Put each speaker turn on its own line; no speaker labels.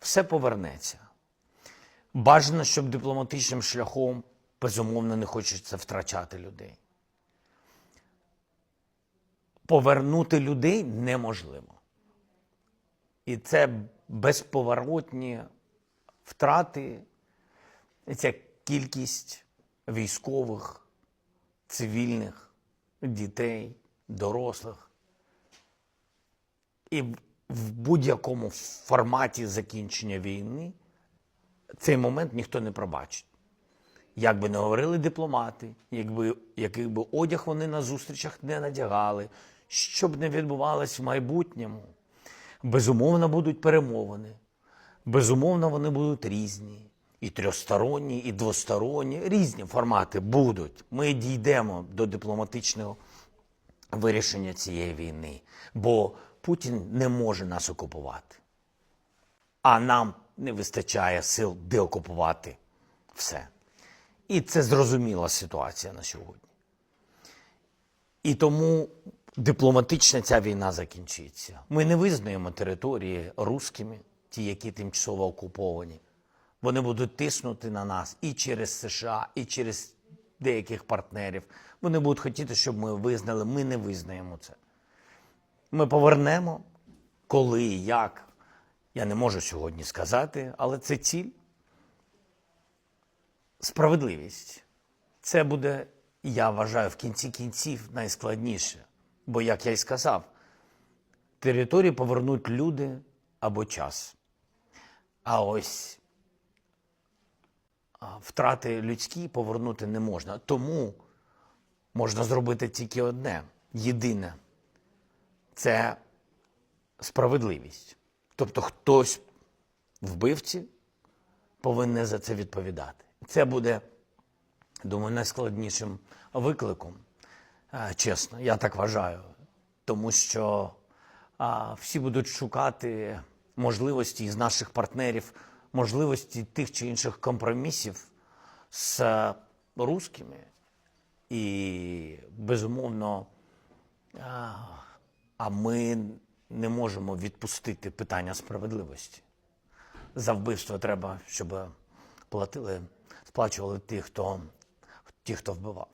все повернеться. Бажано, щоб дипломатичним шляхом безумовно не хочеться втрачати людей. Повернути людей неможливо. І це безповоротні втрати, ця кількість військових, цивільних, дітей, дорослих. І в- будь-якому форматі закінчення війни цей момент ніхто не пробачить. Як би не говорили дипломати, якби, який би одяг вони на зустрічах не надягали, що б не відбувалось в майбутньому, безумовно будуть перемовини, безумовно вони будуть різні. І трьохсторонні, і двосторонні, різні формати будуть. Ми дійдемо до дипломатичного вирішення цієї війни, бо Путін не може нас окупувати. А нам не вистачає сил деокупувати все. І це зрозуміла ситуація на сьогодні. І тому дипломатична ця війна закінчиться. Ми не визнаємо території рускими, ті, які тимчасово окуповані. Вони будуть тиснути на нас і через США, і через деяких партнерів. Вони будуть хотіти, щоб ми визнали. Ми не визнаємо це. Ми повернемо, коли, і як. Я не можу сьогодні сказати, але це ціль. Справедливість. Це буде, я вважаю, в кінці кінців найскладніше. Бо, як я й сказав, території повернуть люди або час. А ось втрати людські повернути не можна. Тому можна зробити тільки одне єдине це справедливість. Тобто хтось вбивці повинен за це відповідати. Це буде, думаю, найскладнішим викликом. Е, Чесно, я так вважаю. Тому що всі будуть шукати можливості із наших партнерів, можливості тих чи інших компромісів з е, рускими. І, безумовно, а, а ми не можемо відпустити питання справедливості. За вбивство треба, щоб платили, сплачували ті, хто, ті, хто вбивав.